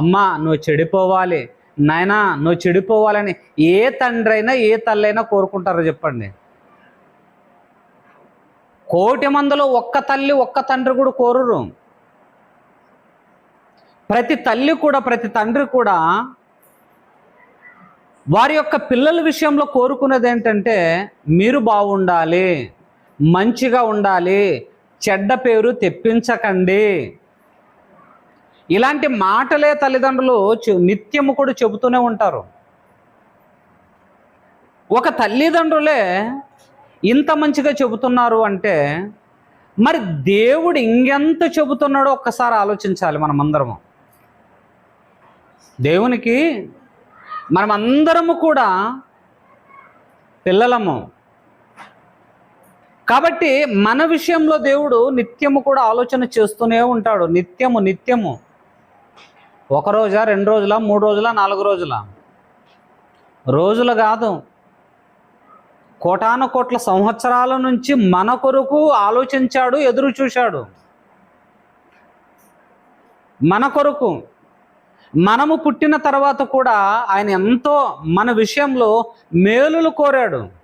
అమ్మా నువ్వు చెడిపోవాలి. నాయనా నువ్వు చెడిపోవాలని ఏ తండ్రి అయినా ఏ తల్లి అయినా కోరుకుంటారో చెప్పండి. కోటి మందిలో ఒక్క తల్లి ఒక్క తండ్రి కూడా కోరురు. ప్రతి తల్లి కూడా ప్రతి తండ్రి కూడా వారి యొక్క పిల్లల విషయంలో కోరుకునేది ఏంటంటే మీరు బాగుండాలి మంచిగా ఉండాలి చెడ్డ పేరు తెప్పించకండి. ఇలాంటి మాటలే తల్లిదండ్రులు చె- నిత్యము కూడా చెబుతూనే ఉంటారు. ఒక తల్లిదండ్రులే ఇంత మంచిగా చెబుతున్నారు అంటే మరి దేవుడు ఇంకెంత చెబుతున్నాడో ఒక్కసారి ఆలోచించాలి మనం అందరము దేవునికి మనమందరము కూడా పిల్లలము. కాబట్టి మన విషయంలో దేవుడు నిత్యము కూడా ఆలోచన చేస్తూనే ఉంటాడు. నిత్యము నిత్యము. ఒక రోజా రెండు రోజుల మూడు రోజుల నాలుగు రోజుల? రోజులు కాదు. కోటాను కోట్ల సంవత్సరాల నుంచి మన కొరకు ఆలోచించాడు ఎదురు చూశాడు. మన కొరకు. మనము పుట్టిన తర్వాత కూడా ఆయన ఎంతో మన విషయంలో మేలులు కోరాడు.